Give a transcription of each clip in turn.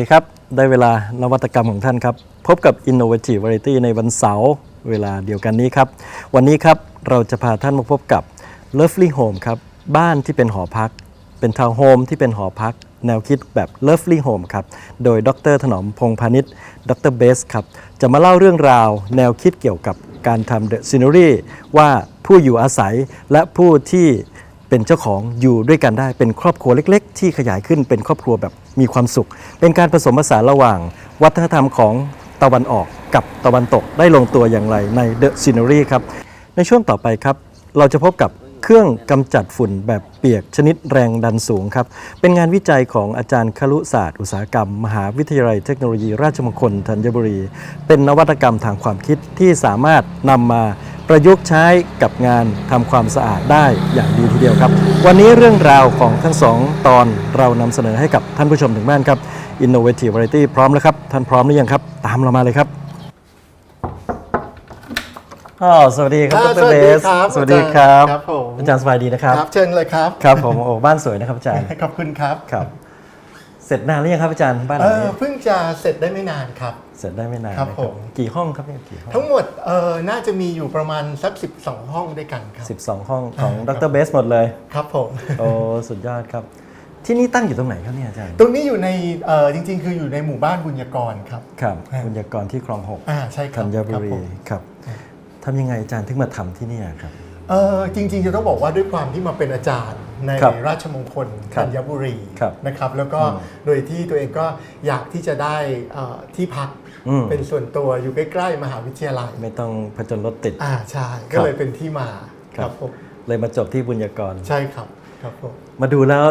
วัสดีครับ ได้เวลานวัตกรรมของท่านครับ พบกับ Innovative Variety ในวันเสาร์เวลาเดียวกันนี้ครับ วันนี้ครับเราจะพาท่านมาพบกับ Lovely Home ครับ บ้านที่เป็นหอพัก เป็นทาวน์โฮมที่เป็นหอพัก แนวคิดแบบ Lovely Home ครับ โดยดรถนอมพงพาณิชย์ดรเบสครับ จะมาเล่าเรื่องราว แนวคิดเกี่ยวกับการทำ The Scenery ว่าผู้อยู่อาศัยและผู้ที่ เป็นเจ้าของอยู่ด้วยกันได้เป็นครอบครัวเล็ก ๆ ที่ขยายขึ้นเป็นครอบครัวแบบมีความสุข เป็นการผสมผสานระหว่าง วัฒนธรรมของตะวันออกกับตะวันตกได้ลงตัวอย่างไรใน The Scenery ครับในช่วงต่อไปครับ เราจะพบกับเครื่องกำจัดฝุ่นแบบเปียกชนิดแรงดันสูงครับ เป็นงานวิจัยของอาจารย์ครุศาสตร์อุตสาหกรรม มหาวิทยาลัยเทคโนโลยีราชมงคลธัญบุรี เป็นนวัตกรรมทางความคิดที่สามารถนำมา ประยุกต์ใช้กับงานทำความสะอาดได้อย่างดีทีเดียวครับ วันนี้เรื่องราวของทั้งสองตอนเรานำเสนอให้กับท่านผู้ชมถึงบ้านครับ Innovative Variety พร้อมแล้วครับ ท่านพร้อมหรือยังครับ ตามเรามาเลยครับอ๋อสวัสดีครับอ่าดรเบสสสวัวัสสดีดีคครัรับบครับผมอาจารย์สบายดีนะครับครับ เชิญเลยครับ ครับผมโอ้บ้านสวยนะครับอาจารย์ ขอบคุณครับ ครับ เสร็จนานหรือยังครับอาจารย์บ้านหเอลังอนี้เพิ่งจะเสร็จได้ไม่นานครับ เสร็จได้ไม่นานครับนะผม กี่ห้องครับเนี่ยกี่ห้องทั้งหมดเออน่าจะมีอยู่ประมาณสัก12 ห้องด้วยกันครับ12ห้องของอ่าดรเบสหมดเลย ครับผม โอ้สุดยอดครับ ที่นี่ตั้งอยู่ตรงไหนครับเนี่ยอาจารย์ตรงนี้อยู่ในเออจริง ๆ คืออยู่ในหมู่บ้านบุญยกรครับ ครับอ่า บุญญากรที่คลองหกอ่าใช่ครัธับญบุครับรีผม ครับทำยังไงอาจารย์ถึงมาทำที่เนี่ยครับ เออจริงๆจะต้องบอกว่าด้วยความที่มาเป็นอาจารย์ในครับราชมงคลครับธัญบุรีครับนะครับแล้วก็อืมโดยที่ตัวเองก็อยากที่จะได้เอ่อที่พักอืม เป็นส่วนตัวอยู่ใกล้ๆมหาวิทยาลัยไม่ต้องผจญรถติด อ่าใช่ครัก็บเลยเป็นที่มาครับ ผมเลยมาจบที่บุญญากร ใช่ครับครับผม มาดูแล้ว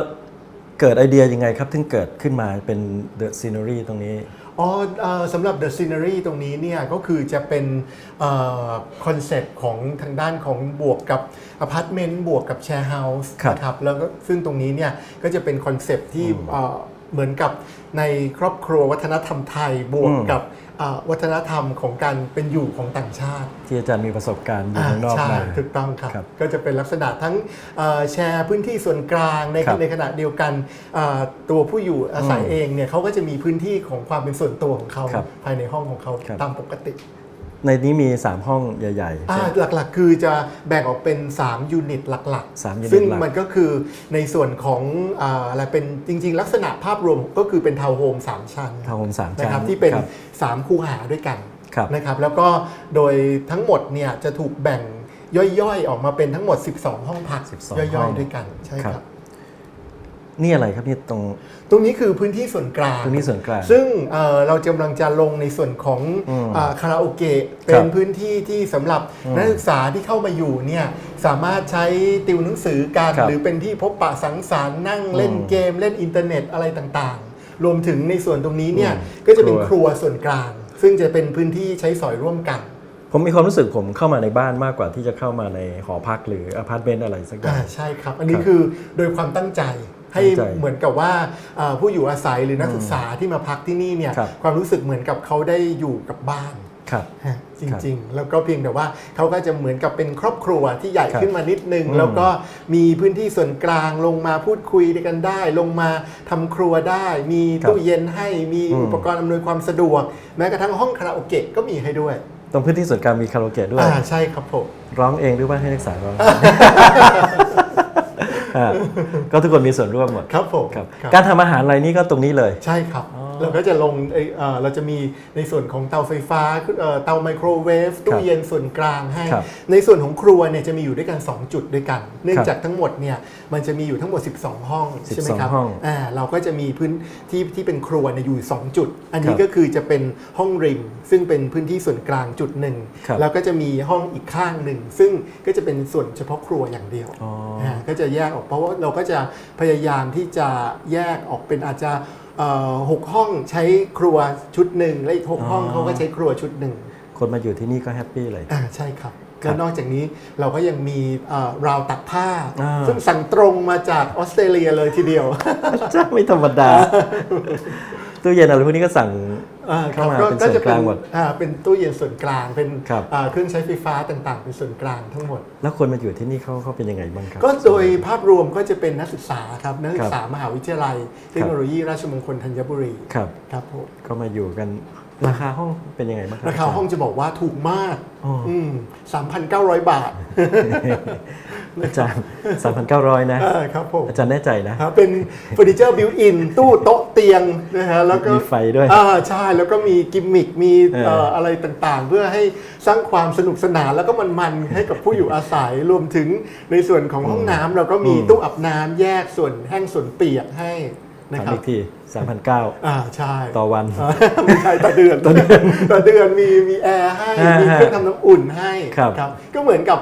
เกิดไอเดียยังไงครับ ถึงเกิดขึ้นมาเป็นเดอะซีน e รีตรงนี้ อ๋อเอ่อสำหรับ The Scenery ตรงนี้เนี่ยก็คือจะเป็นคอนเซ็ปต์ของทางด้านของบวกกับอพาร์ตเมนต์บวกกับแชร์เฮาส์ครับ นะครับแล้วก็ซึ่งตรงนี้เนี่ยก็จะเป็นคอนเซ็ปต์ที่เอ่อเหมือนกับในครอบครัววัฒนธรรมไทยบวกอืมกับเอ่อ วัฒนธรรมของการเป็นอยู่ของต่างชาติ ที่อาจารย์มีประสบการณ์อยู่ข้างนอกใช่มาถูกต้องครับครับ ก็จะเป็นลักษณะทั้งเอ่อแชร์พื้นที่ส่วนกลางในครับในขณะเดียวกันเอ่อตัวผู้อยู่อาศัยอืมเองเนี่ยเขาก็จะมีพื้นที่ของความเป็นส่วนตัวของเขาครับภายในห้องของเขาครับตามปกติ ในนี้มี 3 ห้องใหญ่อ่าหลักๆ คือจะแบ่งออกเป็น 3 ยูนิตหลักสามยูนิตซึ่งหลัก มันก็คือในส่วนของอ่าอะไรเป็นจริง ๆ ลักษณะภาพรวมก็คือเป็นทาวน์โฮม3ชั้นทาวน์โฮมสามนะชั้นครับที่เป็น ครับ3 คูหาด้วยกันครับ นะครับแล้วก็โดยทั้งหมดเนี่ยจะถูกแบ่งย่อยๆ ออกมาเป็นทั้งหมด 12 ห้องพัก12ย่ห้ออยงๆ ด้วยกันใช่คครัรับบ นี่อะไรครับนี่ตรง ตรงนี้คือพื้นที่ส่วนกลางตรงนี้ส่วนกลางซึ่งเอ่อเรากำลังจะลงในส่วนของอืมอ่าคาราโอเกะคเป็รันบพื้นที่ที่สำหรับอืมนักศึกษาที่เข้ามาอยู่เนี่ยสามารถใช้ติวหนังสือกันครับหรือเป็นที่พบปะสังสรรค์นั่งเล่นอืมเกมเล่นอินเทอร์เน็ตอะไรต่างๆ รวมถึงในส่วนตรงนี้เนี่ยอืมก็จะเป็นคครัวรัวส่วนกลาง ซึ่งจะเป็นพื้นที่ใช้สอยร่วมกัน ผมมีความรู้สึกผมเข้ามาในบ้านมากกว่าที่จะเข้ามาในหอพักหรืออพาร์ตเมนต์อะไรสักอย่าอ่าง ใช่ครับ อันนี้คือโดยความตั้งใจ ให้ตั้งใจเหมือนกับว่าอ่าผู้อยู่อาศัยหรือนักศึกษาที่มาพักที่นี่เนี่ยครับความรู้สึกเหมือนกับเขาได้อยู่กับบ้านครับฮะจริงๆ แล้วก็เพียงแต่ว่าเขาก็จะเหมือนกับเป็นครอบครัวที่ใหญ่ครับขึ้นมานิดนึงอืมแล้วก็มีพื้นที่ส่วนกลางลงมาพูดคุยกันได้ ลงมาทำครัวได้ มีตู้เย็นให้มีอืมอุปกรณ์อำนวยความสะดวก แม้กระทั่งห้องคาราโอเกะก็มีให้ด้วย ตรงพื้นที่ส่วนกลางมีคาราโอเกะด้วยอ่าใช่ครับผมร้องเองหรือว่าให้นักศึกษาร้องอ่า ก็ทุกคนมีส่วนร่วมหมดครับผมครับครับ การทำอาหารอะไรนี่ก็ตรงนี้เลย ใช่ครับ เราก็จะลงเอ่อเอ่อเราจะมีในส่วนของเตาไฟฟ้าเอ่อเตาไมโครเวฟตู้เย็นส่วนกลางให้ครับในส่วนของครัวเนี่ยจะมีอยู่ด้วยกัน 2 จุดด้วยกัน เนื่องครับจากทั้งหมดเนี่ยมันจะมีอยู่ทั้งหมด 12 ห้องใช่ไหมครับ12ห้องอ่าเราก็จะมีพื้นที่ที่เป็นครัวเนี่ยอยู่ 2 จุด อันนี้ครับก็คือจะเป็นห้องริม ซึ่งเป็นพื้นที่ส่วนกลางจุดหนึ่งครับแล้วก็จะมีห้องอีกข้างหนึ่ง ซึ่งก็จะเป็นส่วนเฉพาะครัวอย่างเดียวอ๋ออ่าก็จะแยกออกเพราะว่าเราก็จะพยายามที่จะแยกออกเป็นอาจจะเอ่อ หกห้องใช้ครัวชุดหนึ่งและอีกหกห้องอ๋อเขาก็ใช้ครัวชุดหนึ่งคนมาอยู่ที่นี่ก็แฮปปี้เลยอ่าใช่ครับครัแล้บวนอกจากนี้เราก็ยังมีเอ่อราวตักผ้าอ่าซึ่งสั่งตรงมาจากออสเตรเลียเลยทีเดียวจ้าไม่ธรรมดาตู้เย็นอะไรพวกนี้ก็สั่งอ่า เข้ามาครับเป็นส่วนกลางหมดอ่าเป็นตู้เย็นส่วนกลาง เป็นครับอ่าเครื่องใช้ไฟฟ้าต่างๆ เป็นส่วนกลางทั้งหมด แล้วคนมาอยู่ที่นี่เขาเขาเป็นยังไงบ้างครับก็โดยภาพรวมก็จะเป็นนักศึกษาครับนักศึกษามหาวิทยาลัย เทคโนโลยีราชมงคลธัญบุรีครับครับผมก็มาอยู่กัน ราคาห้องเป็นยังไงบ้างครับราคาห้องจะบอกว่าถูกมากอ๋ออืม3,900บาท อาจารย์3,900นะอ่าครับผมอาจารย์แน่ใจนะครับเป็นเฟอร์นิเจอร์บิวอินตู้โต๊ะเตียงนะฮะแล้วก็มีไฟด้วย อ่าใช่แล้วก็มีกิมมิคมีเออเอ่ออะไรต่างๆ เพื่อให้สร้างความสนุกสนานแล้วก็มันๆ ให้กับผู้อยู่อาศัยรวมถึงในส่วนของห้องน้ำเราก็มีตู้อาบน้ำแยกส่วนแห้งส่วนเปียกให้ นะถามครับอีกที3,900 อ่าใช่ต่อวันอ่าไม่ใช่ต่อเดือนต่อเดือนต่อเดือนมีมีแอร์ให้ อ่ามีมีเครื่องทำน้ำอุ่นให้ครับก็เหมือนกับ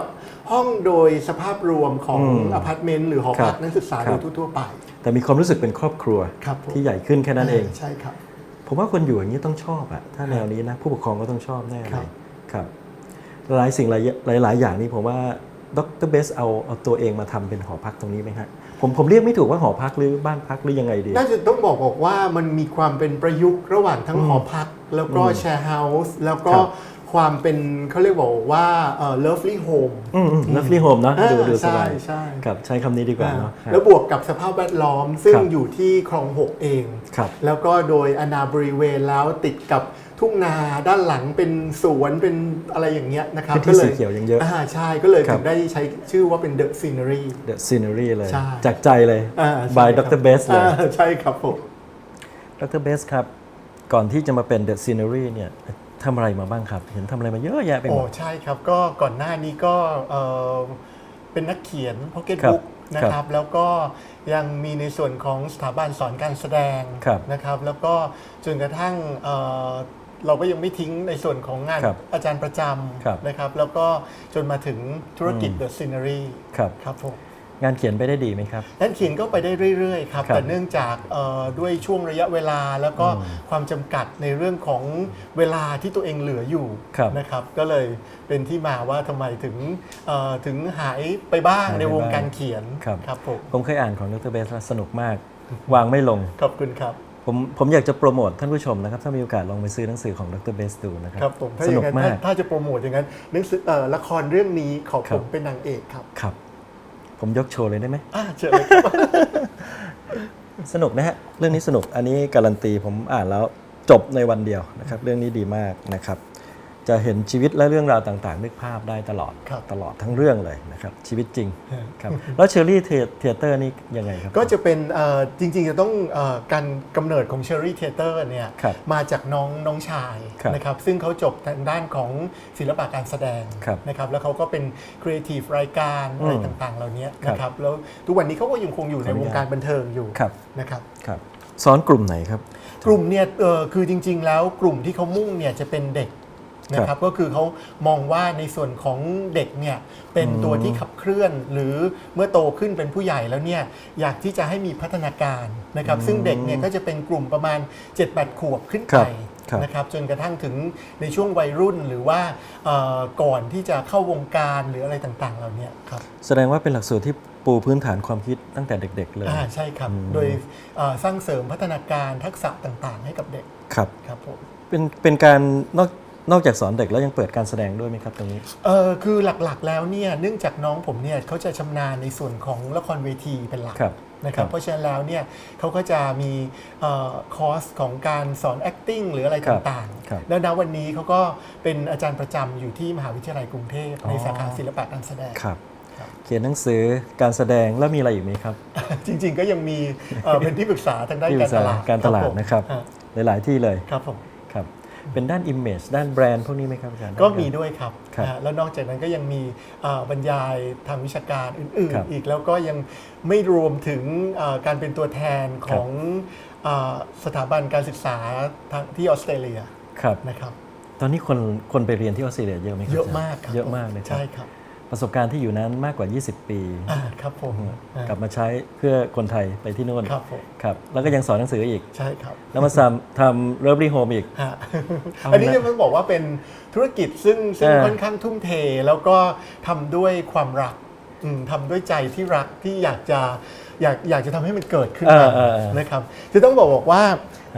ห้องโดยสภาพรวมของอืมอพาร์ตเมนต์หรือหอพักครับนักศึกษาครัโดบ ยทั่วๆไป แต่มีความรู้สึกเป็นครอบครัวครับผม ที่ใหญ่ขึ้นแค่นั้นเอง ใช่ครับ ผมว่าคนอยู่อย่างนี้ต้องชอบอะถ้าแนวนี้นะ ผู้ปกครองก็ต้องชอบแน่เลครัยบครับ หลายสิ่งหลายหลายๆอย่างนี้ผมว่าดรเบสเอาเอาตัวเองมาทำเป็นหอพักตรงนี้ไหมฮะ ผมผมเรียกไม่ถูกว่าหอพักหรือบ้านพักหรือยังไงดี น่าจะต้องบอกบอกว่ามันมีความเป็นประยุกต์ระหว่างทั้งหอพัก แล้วก็อืมแชร์เฮาส์แล้วก็ครับความเป็นเขาเรียกบอกว่าเอ่อ lovely home อืมเลิฟลี่โฮมเนาะอ่าดูดูสใช่บายใช่ครับใช้คำนี้ดีกว่าเนาะ แล้วบวกกับสภาพแวดล้อมซึ่งครับอยู่ที่คลองหกเอง ครับแล้วก็โดยอนาบริเวณแล้วติดกับ ทุ่งนาด้านหลังเป็นสวนเป็นอะไรอย่างเงี้ยนะครับพื้นที่สีเขียวยังเยอะอ่าใช่ก็เลยครับถึงได้ใช้ชื่อว่าเป็น the scenery The Scenery เลยใช่จากใจเลยอ่า by ใช่ครับ Dr. Best เลยอ่าใช่ครับผมดรเบสครับ ก่อนที่จะมาเป็น The Scenery เนี่ยทำอะไรมาบ้างครับ เห็นทำอะไรมาเยอะแยะไปหโอ้มดใช่ครับ ก็ก่อนหน้านี้ก็เอ่อเป็นนักเขียนพ็อกเก็ตครับบุ๊กนะคครัรับบแล้วก็ยังมีในส่วนของสถาบันสอนการแสดงครับนะครับ แล้วก็จนกระทั่ง เอ่อเราก็ยังไม่ทิ้งในส่วนของงานครับอาจารย์ประจครับำนะครับ แล้วก็จนมาถึงธุรกิจ The Scenery ครับ ครับผมงานเขียนไปได้ดีไหมครับนั้นเขียนก็ไปได้เรื่อยๆครับ ครับแต่เนื่องจากเอ่อด้วยช่วงระยะเวลาแล้วก็ความจำกัดในเรื่องของเวลาที่ตัวเองเหลืออยู่ครับ นะครับ ก็เลยเป็นที่มาว่าทำไมถึงเอ่อถึงหายไปบ้างหายไปในวงบ้างการเขียนครับครับผมผมเคยอ่านของดรเบสแล้วสนุกมาก วางไม่ลง ขอบคุณครับ ผมผมอยากจะโปรโมทท่านผู้ชมนะครับ ถ้ามีโอกาสลองไปซื้อหนังสือของดรเบสดูนะครับครับผมถ้าสอนุย่ากงนั้นมาถ้ากถ้าจะโปรโมทอย่างนั้นหนังสือเอ่อละครเรื่องนี้ขอครัผบ มเป็นนางเอกครับครับ ผมยกโชว์เลยได้ไหม อ่าเชิญเลยครับ สนุกนะฮะ เรื่องนี้สนุกอันนี้การันตีผมอ่านแล้วจบในวันเดียวนะครับ เรื่องนี้ดีมากนะครับ จะเห็นชีวิตและเรื่องราวต่างๆ นึกภาพได้ตลอดครับตลอดทั้งเรื่องเลยนะครับชีวิตจริงฮะครับแล้วเชอรี่เทเตอร์นี่ยังไงครับ ก็จะเป็นเอ่อจริงๆจะต้องเออการกำเนิดของ Cherry Theater เนี่ยครับมาจากน้องน้องชายครับนะครับซึ่งเขาจบทางด้านของศิลปะการแสดงครับนะครับแล้วเขาก็เป็นครีเอทีฟรายการอืมอะไรต่างๆ เหล่านี้ครับนะครับแล้วทุกวันนี้เขาก็ยังคงอยู่ในขออนุวญาตงการบันเทิงอยู่ครับนะครับครับสอนกลุ่มไหนครับ กลุ่มเนี่ยเออคือจริง ๆ แล้วกลุ่มที่เขามุ่งเนี่ยจะเป็นเด็ก นะครับก็คือเขามองว่าในส่วนของเด็กเนี่ยเป็นตัวที่ขับเคลื่อน หรือเมื่อโตขึ้นเป็นผู้ใหญ่แล้วเนี่ยอยากที่จะให้มีพัฒนาการนะครับซึ่งเด็กเนี่ยก็จะเป็นกลุ่มประมาณ 7-8 ขวบขึ้นครัไปบครับนะครับจนกระทั่งถึงในช่วงวัยรุ่นหรือว่าเอ่อก่อนที่จะเข้าวงการหรืออะไรต่างๆ เหล่านี้ครับแสดงว่าเป็นหลักสูตรที่ปูพื้นฐานความคิดตั้งแต่เด็ก ๆ เลยอ่าใช่ครับ โดยเอ่อสร้างเสริมพัฒนาการทักษะต่างๆ ให้กับเด็กครับครับผมเป็นเป็นการนอก นอกจากสอนเด็กแล้วยังเปิดการแสดงด้วยไหมครับตรงนี้ เออคือหลักๆแล้วเนี่ยเนื่องจากน้องผมเนี่ยเขาจะชำนาญในส่วนของละครเวทีเป็นหลักครับนะครับครับเพราะฉะนั้นแล้วเนี่ยเขาก็จะมีเอ่อคอร์สของการสอน acting หรืออะไรครับต่างครับๆแล้วณวันนี้เขาก็เป็นอาจารย์ประจำอยู่ที่มหาวิทยาลัยกรุงเทพอ๋อในสาขาศิลปะการแสดงครับครับเขียนหนังสือการแสดงแล้วมีอะไรอีกไหมครับ จริงๆก็ยังมีเอ่อเป็นที่ปรึกษาทางด้านที่ปรึการกษาตลาดการตลาดผมนะครับฮะหลายๆที่เลยครับผมครับ เป็นด้าน Image ด้านแบรนด์พวกนี้ไหมครับอาจารย์ ก็มีด้วยครับครับนะฮะแล้วนอกจากนั้นก็ยังมีเอ่อบรรยายทางวิชาการอื่นครับๆ อีกแล้วก็ยังไม่รวมถึงเอ่อการเป็นตัวแทนของเอ่อสถาบันการศึกษาทางที่ออสเตรเลียครับ นะครับ ตอนนี้คนคนไปเรียนที่ออสเตรเลียเยอะไหมครับเยอะจรมากครับเยอะมากเลยครับ ใช่ครับ ประสบการณ์ที่อยู่นั้นมากกว่า 20 ปีอ่าครับผมอ่ากลับมาใช้เพื่อคนไทยไปที่นู่นครับผมครับแล้วก็ยังสอนหนังสืออีกใช่ครับ แล้วมาทำทำเลิฟลี่โฮมอีกฮะเอาอันนี้ละจะต้องบอกว่าเป็นธุรกิจซึ่งซึ่งเออค่อนข้างทุ่มเทแล้วก็ทำด้วยความรักอืมทำด้วยใจที่รักที่อยากจะ อยากอยากจะทำให้มันเกิดขึ้นเอมาอเออเออนะครับจะต้องบอกบอกว่า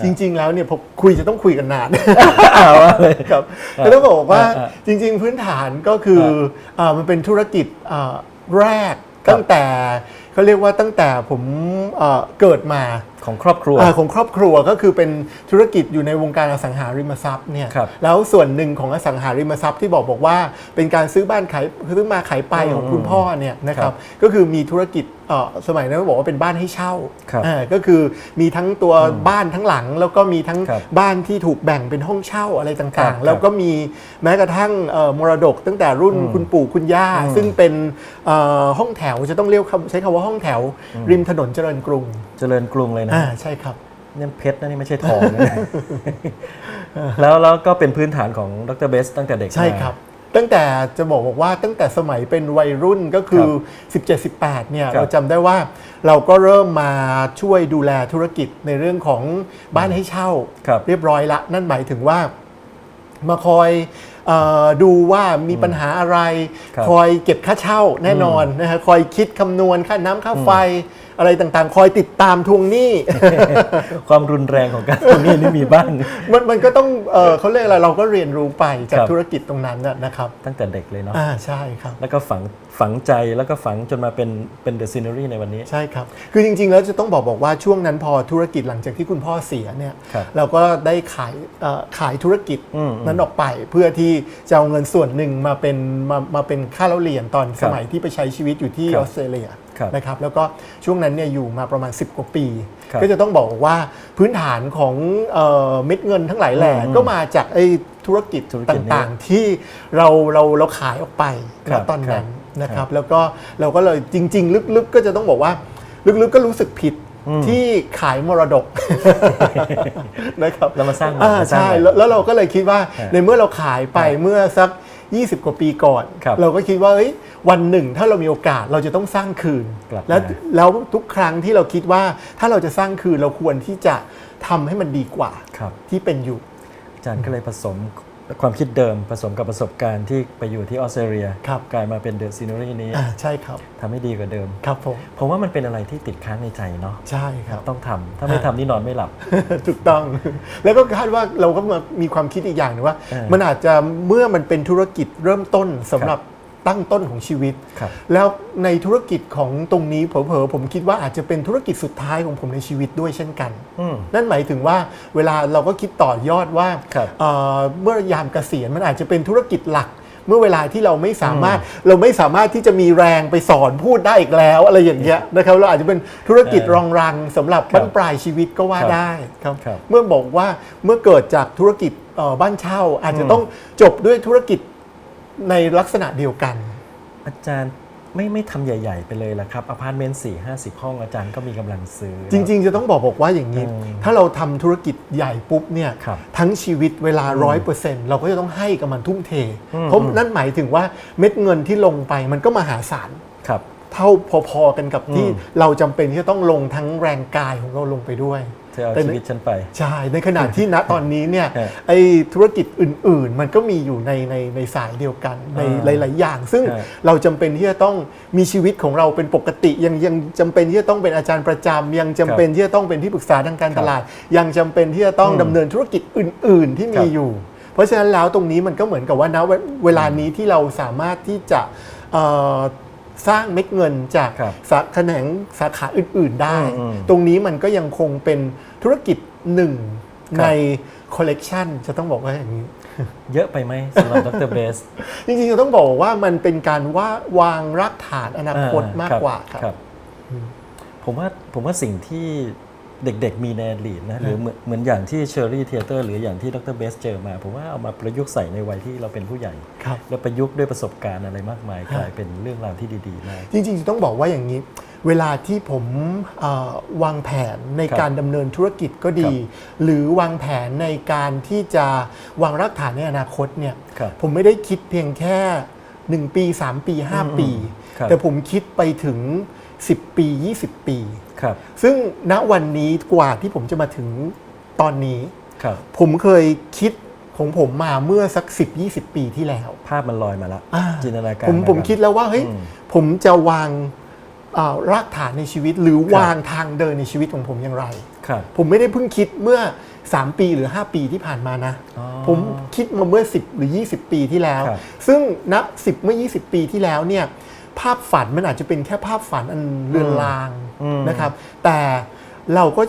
จริง ๆ แล้วเนี่ยผมคุยจะต้องคุยกันนานเอาว่าเลยครับอ่าแต่ต้องบอกว่าอ่าจริง ๆ พื้นฐานก็คืออ่ามันเป็นธุรกิจอ่าแรกครับตั้งแต่เขาเรียกว่าตั้งแต่ผมเอ่อเกิดมาของครอบครัว อาของครอบครัวก็คือเป็นธุรกิจอยู่ในวงการอสังหาริมทรัพย์เนี่ยครับแล้วส่วนหนึ่งของอสังหาริมทรัพย์ที่บอกบอกว่า เป็นการซื้อบ้านขายซื้อมาขายไปอืมของคุณพ่อเนี่ยนะคครัรับบก็คือมีธุรกิจเอ่อสมัยนั้นบอกว่าเป็นบ้านให้เช่าครับอ่าก็คือมีทั้งตัวบ้านทั้งหลัง แล้วก็มีทั้งครับบ้านที่ถูกแบ่งเป็นห้องเช่าอะไรครัต่างบๆ แล้วก็มีแม้กระทั่งเอ่อมรดกตั้งแต่รุ่นอืมคุณปู่คุณย่าอืมซึ่งเป็นเอ่อห้องแถวจะต้องเรียกคำใช้คำว่าห้องแถว ริมถนนเจริญกรุง เจริญกรุงเลยนะอ่าใช่ครับนี่เพชรนะนี่ไม่ใช่ทองนะแล้วแล้วก็เป็นพื้นฐานของดรเบสตั้งแต่เด็กใช่มาครับตั้งแต่จะบอกบอกว่าตั้งแต่สมัยเป็นวัยรุ่นก็คือ 17-18 เนี่ยครับเราจำได้ว่าเราก็เริ่มมาช่วยดูแลธุรกิจในเรื่องของบ้านให้เช่าครับเรียบร้อยละ นั่นหมายถึงว่า มาคอยเออดูว่ามีปัญหาอะไรครับคอยเก็บค่าเช่าแน่นอนนะฮะคอยคิดคำนวณค่าน้ำค่าไฟ อะไรต่างๆ คอยติดตามทวงหนี้ ความรุนแรงของการตรงนี้นี่มีบ้าง มันมันก็ต้องเอ่อเขาเรียกอะไรเราก็เรียนรู้ไปจากครับ ธุรกิจตรงนั้นน่ะนะครับตั้งแต่เด็กเลยเนาะอ่าใช่ครับ แล้วก็ฝังฝังใจแล้วก็ฝังจนมาเป็นเป็นเดอะซีนารีในวันนี้ ใช่ครับ คือจริงๆ แล้วจะต้องบอกบอกว่าช่วงนั้นพอธุรกิจหลังจากที่คุณพ่อเสียเนี่ย ครับเราก็ได้ขายเอ่อขายธุรกิจอืมนั้นออกไป เพื่อที่จะเอาเงินส่วนหนึ่งมาเป็นมามาเป็นค่าเล่าเรียนตอนครัสบมัยที่ไปใช้ชีวิตอยู่ที่ครัอบอสเตรเลีย ครับนะครับแล้วก็ช่วงนั้นเนี่ยอยู่มาประมาณ 10 กว่าปี ครับก็จะต้องบอกว่าพื้นฐานของเอ่อเม็ดเงินทั้งหลายแหล่อืมก็มาจากไอ้ธุรกิจธุรตกิจนี้่างๆ ที่เราเราเราขายออกไปครัณบตอนนั้นครับนะครับแล้วก็เราก็เลยจริง ๆ ลึกๆก็จะต้องบอกว่าลึกๆก็รู้สึกผิดอืมที่ขายมรดก นะครับแล้วมาสร้างใหม่อ่ามาสร้างใช่ใหม่ แล้ว แล้วเราก็เลยคิดว่าครับในเมื่อเราขายไปครับเมื่อสัก 20 กว่าปีก่อน ครับเราก็คิดว่าเฮ้ยวันหนึ่งถ้าเรามีโอกาสเราจะต้องสร้างคืน กลับมา แล้วแล้วทุกครั้งที่เราคิดว่าถ้าเราจะสร้างคืนเราควรที่จะทำให้มันดีกว่าครับ ที่เป็นอยู่ อาจารย์ก็เลยผสม ความคิดเดิมผสมกับประสบการณ์ที่ไปอยู่ที่ออสเตรเลียครับกลายมาเป็นเดอะซีนารีนี้อ่าใช่ครับทำให้ดีกว่าเดิมครับผมผมว่ามันเป็นอะไรที่ติดค้างในใจเนาะใช่ครับต้องทำถ้าไม่ทำนี่นอนไม่หลับ ถูกต้อง แล้วก็คาดว่าเราก็มามีความคิดอีกอย่างหนึงว่าเออมันอาจจะเมื่อมันเป็นธุรกิจเริ่มต้นสำหรับ ตั้งต้นของชีวิตครับแล้วในธุรกิจของตรงนี้เผลอๆผมคิดว่าอาจจะเป็นธุรกิจสุดท้ายของผมในชีวิตด้วยเช่นกันอืมนั่นหมายถึงว่าเวลาเราก็คิดต่อยอดว่าครับเอ่อเมื่อยามเกษียณมันอาจจะเป็นธุรกิจหลักเมื่อเวลาที่เราไม่สามารถเราไม่สามารถที่จะมีแรงไปสอนพูดได้อีกแล้ว อะไรอย่างเงี้ยนะครับเราอาจจะเป็นธุรกิจเออรองรังสำหรับครับบั้นปลายชีวิตก็ว่าครับได้ครับครับ เมื่อบอกว่าเมื่อเกิดจากธุรกิจเอ่อบ้านเช่า อาจจะอืมต้องจบด้วยธุรกิจ ในลักษณะเดียวกัน อาจารย์ไม่ไม่ทำใหญ่ ๆ ไปเลยละครับอพาร์ตเมนต์สี่ห้าสิบห้องอาจารย์ก็มีกำลังซื้อ จริง ๆ จะต้องบอกบอกว่าอย่างนี้ อืมถ้าเราทำธุรกิจใหญ่ปุ๊บเนี่ยครับทั้งชีวิตเวลาร้อยเปอร์เซ็นต์เราก็จะต้องให้กับมันทุ่มเทอืม เพราะนั่นหมายถึงว่าเม็ดเงินที่ลงไปมันก็มหาศาล ครับ เท่าพอๆกันกับที่อืม เราจำเป็นที่จะต้องลงทั้งแรงกายของเราลงไปด้วย เธอเอาแต่ชีวิตฉันไป ใช่ ในขณะที่ณตอนนี้เนี่ยเออไอ้ธุรกิจอื่น ๆ มันก็มีอยู่ในในในสายเดียวกันในอ่าหลาย ๆ อย่าง ซึ่งเออเราจำเป็นที่จะต้องมีชีวิตของเราเป็นปกติ ยังยังจำเป็นที่จะต้องเป็นอาจารย์ประจำยังจำเป็นที่จะต้องเป็นที่ปรึกษาทางการครัตบลาด ยังจำเป็นที่จะต้องอืมดำเนินธุรกิจอื่น ๆ ที่คมีรับอยู่ เพราะฉะนั้นแล้วตรงนี้มันก็เหมือนกับว่าณเวเวลานี้ที่เราสามารถที่จะเอ่อ สร้างเม็ดเงินจากครับสาแขนงสาขาอื่น ๆได้อืมตรงนี้มันก็ยังคงเป็นธุรกิจหนึ่งครับ ในคอลเลกชันจะต้องบอกว่าอย่างนี้ เยอะไปไหมสำหรับดรเบสจริงๆจะต้องบอกว่ามันเป็นการว่าวางรากฐานอนาคตมากกว่าครับครับผมว่าผมว่าสิ่งที่ เด็กๆมีในอดีตนะหรือเหมือนเหมือนอย่างที่เชอรี่เทเตอร์หรืออย่างที่ดรเบสเจอมา ผมว่าเอามาประยุกต์ใส่ในวัยที่เราเป็นผู้ใหญ่ครับแล้วประยุกต์ด้วยประสบการณ์อะไรมากมายกลายเป็นเรื่องราวที่ดีๆมากจริงๆจะต้องบอกว่าอย่างนี้ เวลาที่ผมเอ่อวางแผนในครับการดำเนินธุรกิจก็ดีครับหรือวางแผนในการที่จะวางรากฐานในอนาคตเนี่ยครับผมไม่ได้คิดเพียงแค่ 1 ปี 3 ปี 5 ปีครับแต่ผมคิดไปถึง 10 ปี 20 ปี ครับ ซึ่งณวันนี้กว่าที่ผมจะมาถึงตอนนี้ ครับ ผมเคยคิดของผมมาเมื่อสัก 10-20 ปีที่แล้ว ภาพมันลอยมาแล้วอ่าจินตนาการผมผมนะรับคิดแล้วว่าเฮ้ยอืมผมจะวางเอ่อรากฐานในชีวิต หรือวางทางเดินในชีวิตของผมอย่างไรครับผมไม่ได้เพิ่งคิดเมื่อ 3 ปีหรือ 5 ปีที่ผ่านมานะอ๋อผมคิดมาเมื่อ 10 หรือ 20 ปีที่แล้วครับซึ่งณ10 เมื่อ 20 ปีที่แล้วเนี่ยภาพฝันมันอาจจะเป็นแค่ภาพฝันอันเลือนลางอืมนะครับ แต่เราก็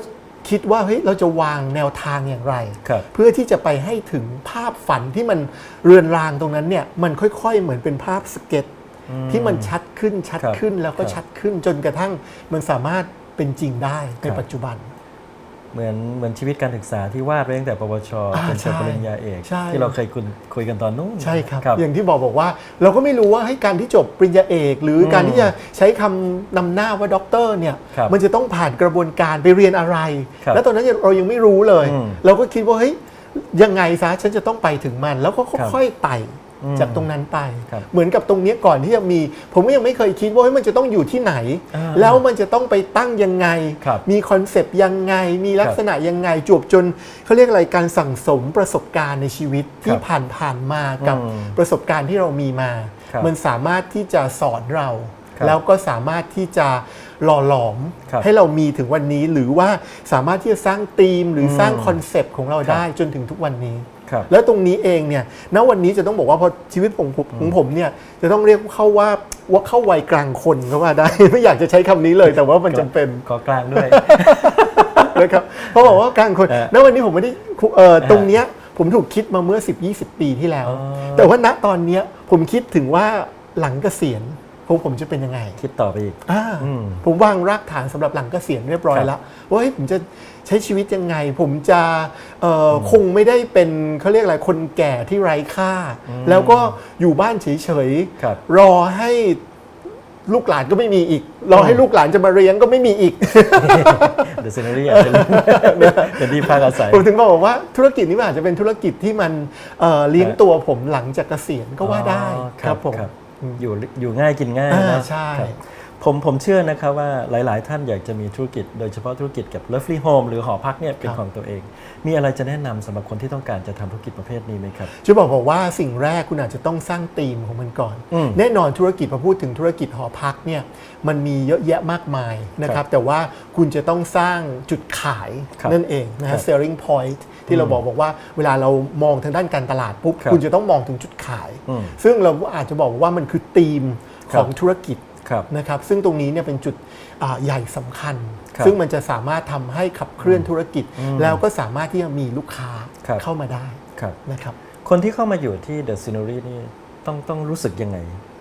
คิดว่าเฮ้ยเราจะวางแนวทางอย่างไรครับเพื่อที่จะไปให้ถึงภาพฝันที่มันเรือนรางตรงนั้นเนี่ยมันค่อยๆ เหมือนเป็นภาพสเก็ต ที่มันชัดขึ้นชัดครับขึ้นแล้วก็ครับชัดขึ้นจนกระทั่งมันสามารถเป็นจริงได้ในครับปัจจุบัน เหมือนเหมือนชีวิตการศึกษาที่วาดไว้ตั้งแต่ปวชอ่าจนจบใช่ปริญญาเอกใช่ที่เราเคยคุยคุยกันตอนนู้นใช่ครับครับ อย่างที่บอกบอกว่า เราก็ไม่รู้ว่าให้การที่จบปริญญาเอก หรืออมการที่จะใช้คำนำหน้าว่าด็อกเตอร์เนี่ยครับมันจะต้องผ่านกระบวนการไปเรียนอะไรครับแล้วตอนนั้นเรายังไม่รู้เลยอืมเราก็คิดว่าเฮ้ยยังไงซะฉันจะต้องไปถึงมันแล้วก็ครับค่อยๆไต่อืม จากตรงนั้นไปครับเหมือนกับตรงเนี้ยก่อนที่จะมี ผมก็ยังไม่เคยคิดว่าเฮ้ยมันจะต้องอยู่ที่ไหนอ่าแล้วมันจะต้องไปตั้งยังไงครับมีคอนเซปต์ยังไง มีลักษณะยังไงจวบจนเขาเรียกอะไรการสั่งสมประสบการณ์ในชีวิตที่ครับผ่านผ่านมากับอืมประสบการณ์ที่เรามีมาครับมันสามารถที่จะสอนเราครับแล้วก็สามารถที่จะหล่อหลอมครับให้เรามีถึงวันนี้หรือว่าสามารถที่จะสร้างธีมหรืออมสร้างคอนเซปต์ของเราครับได้จนถึงทุกวันนี้ ครับแล้วตรงนี้เองเนี่ยณวันนี้จะต้องบอกว่าพอชีวิตของผมของผมเนี่ยจะต้องเรียกเข้าว่าว่าเข้าวัยกลางคนก็ว่าได้ ไม่อยากจะใช้คำนี้เลย แต่ว่ามันจำเป็นขอกลางด้วยนะครับเพราะบอกว่ากลางคนเออณวันนี้ผมไม่ได้คุเอ่อตรงเนี้ยผมถูกคิดมาเมื่อ 10 20 ปีที่แล้วอ๋อแต่ว่าณตอนเนี้ยผมคิดถึงว่าหลังเกษียณผมผมจะเป็นยังไง คิดต่อไปอีกอ่าอืมผมวางรากฐานสำหรับหลังเกษียณเรียบร้อยครับแล้วว่าเฮ้ยผมจะใช้ชีวิตยังไง ผมจะเอ่ออคงไม่ได้เป็นเขาเรียกอะไรคนแก่ที่ไร้ค่า แล้วก็อยู่บ้านเฉยครับๆรอให้ลูกหลานก็ไม่มีอีก รอให้ลูกหลานจะมาเลี้ยงก็ไม่มีอีกเดอะซีนารีอาจจะเป็นที่พักอาศัยผมถึงบอกว่าธุรกิจนี้มันอาจจะเป็นธุรกิจที่มันเอ่อเลี้ยงตัวผมหลังจากเกษียณก็ว่าได้อ๋อครับผมอยู่อยู่ง่ายกินง่ายอ่านะใช่ครับ ผมผมเชื่อนะครับว่าหลาย ๆ ท่านอยากจะมีธุรกิจ โดยเฉพาะธุรกิจกับ Lovely Home หรือหอพักเนี่ยเป็นของตัวเอง มีอะไรจะแนะนำสำหรับคนที่ต้องการจะทำธุรกิจประเภทนี้ไหมครับ จะบอกบอกว่าสิ่งแรกคุณอาจจะต้องสร้างธีมของมันก่อน อืมแน่นอนธุรกิจพอพูดถึงธุรกิจหอพักเนี่ยมันมีเยอะแยะมากมายนะครับแต่ว่าคุณจะต้องสร้างจุดขายครับนั่นเองนะครัฮะ บ selling point ที่เราบอกบอกว่าเวลาเรามองทางด้านการตลาดปุ๊บครับคุณจะต้องมองถึงจุดขาย อืมซึ่งเราอาจจะบอกว่ามันคือธีมครัขบองธุรกิจครับ นะครับซึ่งตรงนี้เนี่ยเป็นจุดอ่าใหญ่สำคัญครับซึ่งมันจะสามารถทำให้ขับเคลื่อนธุรกิจ แล้วก็สามารถที่จะมีลูกค้าครับเข้ามาได้ครับนะครับคนที่เข้ามาอยู่ที่ The Scenery นี่ต้องต้องรู้สึกยังไง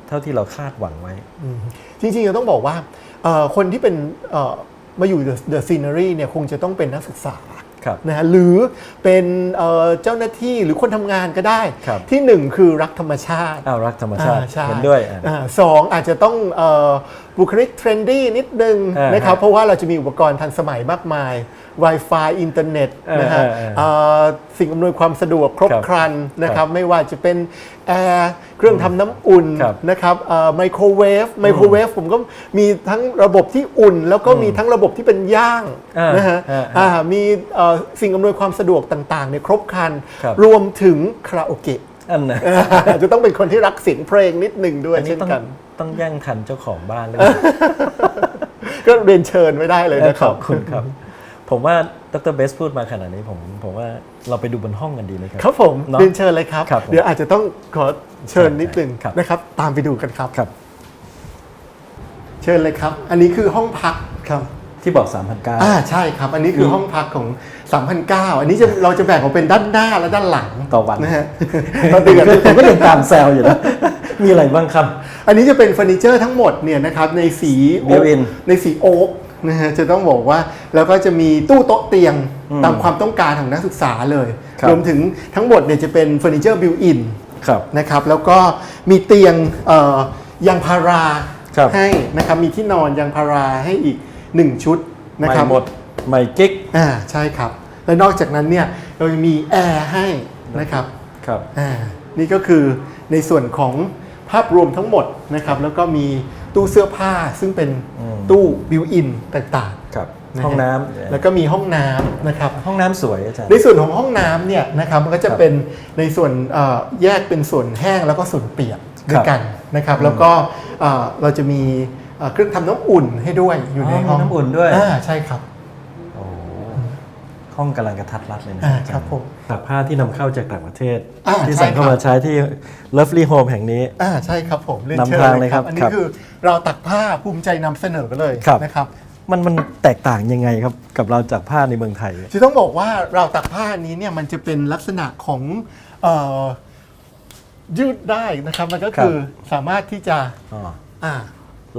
เท่าที่เราคาดหวังไว้อืมจริงๆเราต้องบอกว่าเอ่อคนที่เป็นเอ่อมาอยู่ The, The Scenery เนี่ยคงจะต้องเป็นนักศึกษาครับ นะฮะหรือเป็นเอ่อเจ้าหน้าที่หรือคนทำงานก็ได้ครับที่หนึ่งคือรักธรรมชาติอ้าวรักธรรมชาติอ่ใช่เห็นด้วยอะอ่าสองอาจจะต้องเอ่อ บุคลิกเทรนดี้นิดนึงอ่านนะครับฮะเพราะว่าเราจะมีอุปกรณ์ทันสมัยมากมาย Wi-Fi อินเทอร์เน็ตเออนะฮะเออเออเอ่อสิ่งอำนวยความสะดวกครบครับครันนะคครัรับบไม่ว่าจะเป็นแอร์เครื่องทำน้ำอุ่นครับนะครับไมโครเวฟไมโครเวฟผมก็มีทั้งระบบที่อุ่น แล้วก็มีทั้งระบบที่เป็นย่างอ่านนะฮะอ่าอ่ามีเอ่อสิ่งอำนวยความสะดวกต่างๆเนี่ยครบครันครับรวมถึงคาราโอเกะ อันนะอาจจะต้องเป็นคนที่รักเสียงเพลงนิดหนึ่งด้วยอันนี้เช่นต้องกัน ต้องแย่งทันเจ้าของบ้านเลย ก็เรียนเชิญไว้ได้เลยนะคขรัอบบคุณครับ ผมว่าดรเบสพูดมาขนาดนี้ผมผมว่าเราไปดูบนห้องกันดีไหมครับครับผมเนอะเรียนเชิญเลยครับครับผมเดี๋ยวอาจจะต้องขอเชิญนิดหนึ่งครับนะครับ ตามไปดูกันครับครับ เชิญเลยครับ อันนี้คือห้องพักครับ ที่บอก 3,900อ่าใช่ครับ อันนี้คือห้องพักของ3,009อันนี้จะเราจะแบ่งออกเป็นด้านหน้าและด้านหลังต่อวันนะฮะตอนตื่นผมก็ยังตามแซวอยู่นะมีอะไรบ้างครับ อันนี้จะเป็นเฟอร์นิเจอร์ทั้งหมดเนี่ยนะครับในสีโอ๊ค Built-in ในสีโอ๊กนะฮะจะต้องบอกว่าแล้วก็จะมีตู้โต๊ะเตียงตามความต้องการของนักศึกษาเลยครับรวมถึงทั้งหมดเนี่ยจะเป็นเฟอร์นิเจอร์บิวอินครับนะครับแล้วก็มีเตียงเอ่อยางพาราครับให้นะครับมีที่นอนยางพาราให้อีก 1 ชุดนะไม่ครับหมดไม่กิ๊กอ่าใช่ครับ และนอกจากนั้นเนี่ยเราจะมีแอร์ให้นะครับครับอ่านี่ก็คือในส่วนของภาพรวมทั้งหมดนะครับ แล้วก็มีตู้เสื้อผ้าซึ่งเป็นอืมตู้บิวอินต่างครับๆะฮะห้องน้แล้วก็มีห้องน้ำนะครับำห้องน้ำสวยอาจารย์ในส่วนของห้องน้ำเนี่ยนะครับมันก็จะครับเป็นในส่วนเอ่อแยกเป็นส่วนแห้งแล้วก็ส่วนเปียกด้วยกันนะครับ แล้วก็เอ่อเราจะมี เอ่อเครื่องทำน้ำอุ่นให้ด้วยอยู่ในห้องมีน้ำอุ่นด้วยอ่าใช่ครับโอ้ห้องกำลังกระทัดรัดเลยนะอ่าอาจาย์ครับผมตากผ้าที่นำเข้าจากต่างประเทศ อ่าที่ใช่สั่งเข้าครับ มาใช้ที่ Lovely Home แห่งนี้ อ่าใช่ครับผมเรียนนำเชิญทางเลยครับอันนี้ครับคือเราตักผ้าภูมิใจนำเสนอเลยครับ นะครับ มันมันแตกต่างยังไงครับกับเราจากผ้าในเมืองไทยจะต้องบอกว่าเราตักผ้านี้เนี่ยมันจะเป็นลักษณะของเอ่อยืดได้นะครับ มันก็คือสามารถที่จะอ๋อ อ่า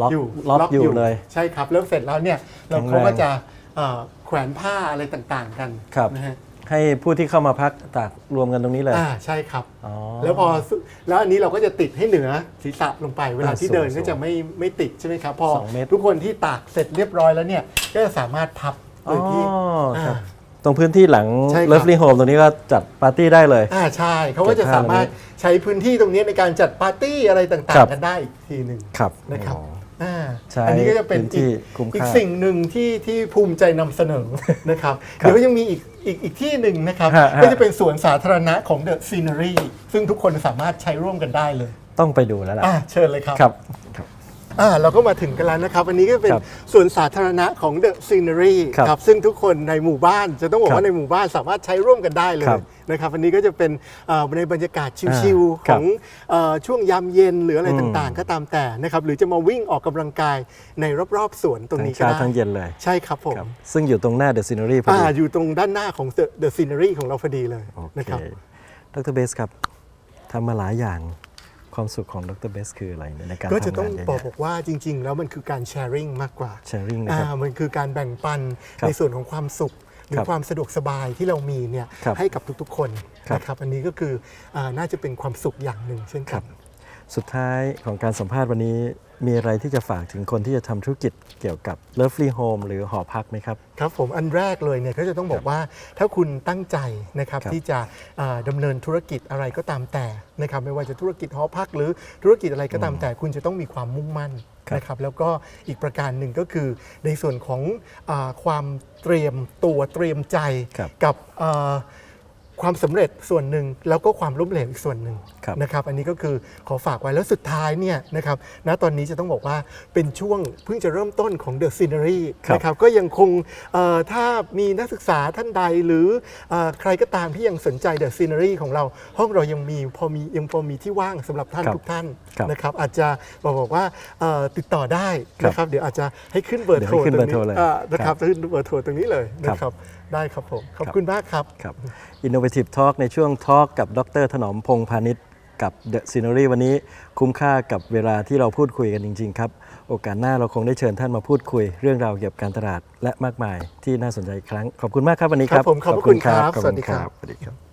ล็อกอยู่ล็อกอยู่เลย ใช่ครับแล้วเสร็จแล้วเนี่ยเราแข็งแรงเขาก็จะเอ่อแขวนผ้าอะไรต่างๆกันครับนะฮะให้ผู้ที่เข้ามาพักตากรวมกันตรงนี้เลยอ่าใช่ครับอ๋อแล้วพอสุแล้วอันนี้เราก็จะติดให้เหนือศีรษะลงไป เวลาอ่าที่เดินสูงก็จะไม่ไม่ติดใช่ไหมครับพอสองเมตรทุกคนที่ตากเสร็จเรียบร้อยแล้วเนี่ยก็จะสามารถพับโดยที่อ๋อครับอ่าตรงพื้นที่หลังใช่ครับ Lovely Home ตรงนี้ก็จัดปาร์ตี้ได้เลยอ่าใช่เขาก็จะสามารถใช้พื้นที่ตรงนี้ในการจัดปาร์ตี้อะไรต่าครังบๆกันได้อีกทีหนึ่งครับนะครับ อ๋ออ่าใช้อันนี้ก็จะเป็นพื้นที่อีกคุ้มค่าอีกสิ่งหนึ่งที่ที่ภูมิใจนำเสนอ นะครับครับเดี๋ยวก็ยังมีอีกอีกอีกที่หนึ่งนะครับ ฮะฮะ ก็จะเป็นสวนสาธารณะของ The Scenery ซึ่งทุกคนสามารถใช้ร่วมกันได้เลยต้องไปดูแล้วล่ะ อ่าเชิญเลยครับ ครับครับ อ่าเราก็มาถึงกันแล้วนะครับ อันนี้ก็เป็นครับสวนสาธารณะของ The Scenery ครับครับซึ่งทุกคนในหมู่บ้านจะต้องบอกครับว่าในหมู่บ้านสามารถใช้ร่วมกันได้เลยครับนะครับ อันนี้ก็จะเป็นเอ่อในบรรยากาศชิลอ่าๆคขรับองเอ่อช่วงยามเย็นหรืออะไรอืม ต่างๆ ก็ตามแต่นะครับหรือจะมาวิ่งออกกำลังกายในรอบๆสวนตรงทั้งนี้ก็เช้าได้ทั้งเย็นเลยใช่ครับผมครับซึ่งอยู่ตรงหน้า The Scenery พออ่าดีอยู่ตรงด้านหน้าของ The, The Scenery ของเราพอดีเลยโอเคนะครับ ดรเบสครับทำมาหลายอย่าง ความสุขของดรเบสคืออะไรในการก็ทำจะต้องงานเยอะบอกแยะบอกว่าจริง ๆ แล้วมันคือการแชร์ริ่งมากกว่า sharing นะอ่าครับมันคือการแบ่งปันครับในส่วนของความสุขหรืคอรับความสะดวกสบายที่เรามีเนี่ยครับให้กับทุกๆ คนครับนะครับอันนี้ก็คืออาน่าจะเป็นความสุขอย่างหนึ่งเช่นคกัรันบ สุดท้ายของการสัมภาษณ์วันนี้มีอะไรที่จะฝากถึงคนที่จะทำธุรกิจเกี่ยวกับ Lovely Home หรือหอพักไหมครับ ครับผมอันแรกเลยเนี่ยก็จะต้องบอกว่าถ้าคุณตั้งใจนะครับครับที่จะอ่าดำาเนินธุรกิจอะไรก็ตามแต่นะครับไม่ว่าจะธุรกิจหอพัก หรือธุรกิจอะไรก็ตามแต่ คุณจะต้องมีความมุ่งมั่นครับนะครับแล้วก็อีกประการหนึ่งก็คือในส่วนของอาความเตรียมตัวเตรียมใจครับกับอ่า ความสำเร็จส่วนหนึ่งแล้วก็ความล้มเหลวอีกส่วนหนึ่งครับนะครับอันนี้ก็คือขอฝากไว้แล้วสุดท้ายเนี่ยนะครับณตอนนี้จะต้องบอกว่าเป็นช่วงเพิ่งจะเริ่มต้นของ The Scenery ครับนะครับก็ยังคงเอ่อถ้ามีนักศึกษาท่านใดหรือเออใครก็ตามที่ยังสนใจ The Scenery ของเรา ห้องเรายังมีพอมียังพอมีที่ว่างสำหรับท่านครับทุกท่านครับนะครับอาจจะบอกบอกว่าเอ่อติดต่อได้นะครับเดี๋ยวอาจจะให้ขึ้นเบอร์เดี๋ยวโทรให้ขึ้นตรงเบอร์โทรเลยนี้อ่านะคครัรับบขึ้นเบอร์โทรตรงนี้เลยนะคครัรับบ ได้ครับผม ขอบคุณมากครับ ครับ Innovative Talk ในช่วง Talk กับดรถนอมพงษ์พาณิชย์กับ The Scenery วันนี้คุ้มค่ากับเวลาที่เราพูดคุยกันจริง ๆ ครับ โอกาสหน้าเราคงได้เชิญท่านมาพูดคุย เรื่องราวเกี่ยวกับการตลาดและมากมายที่น่าสนใจอีกครั้ง ขอบคุณมากครับวันนี้ครับครับผมขอบพระคุณครับขอสวัสดีครับ สวัสดีครับ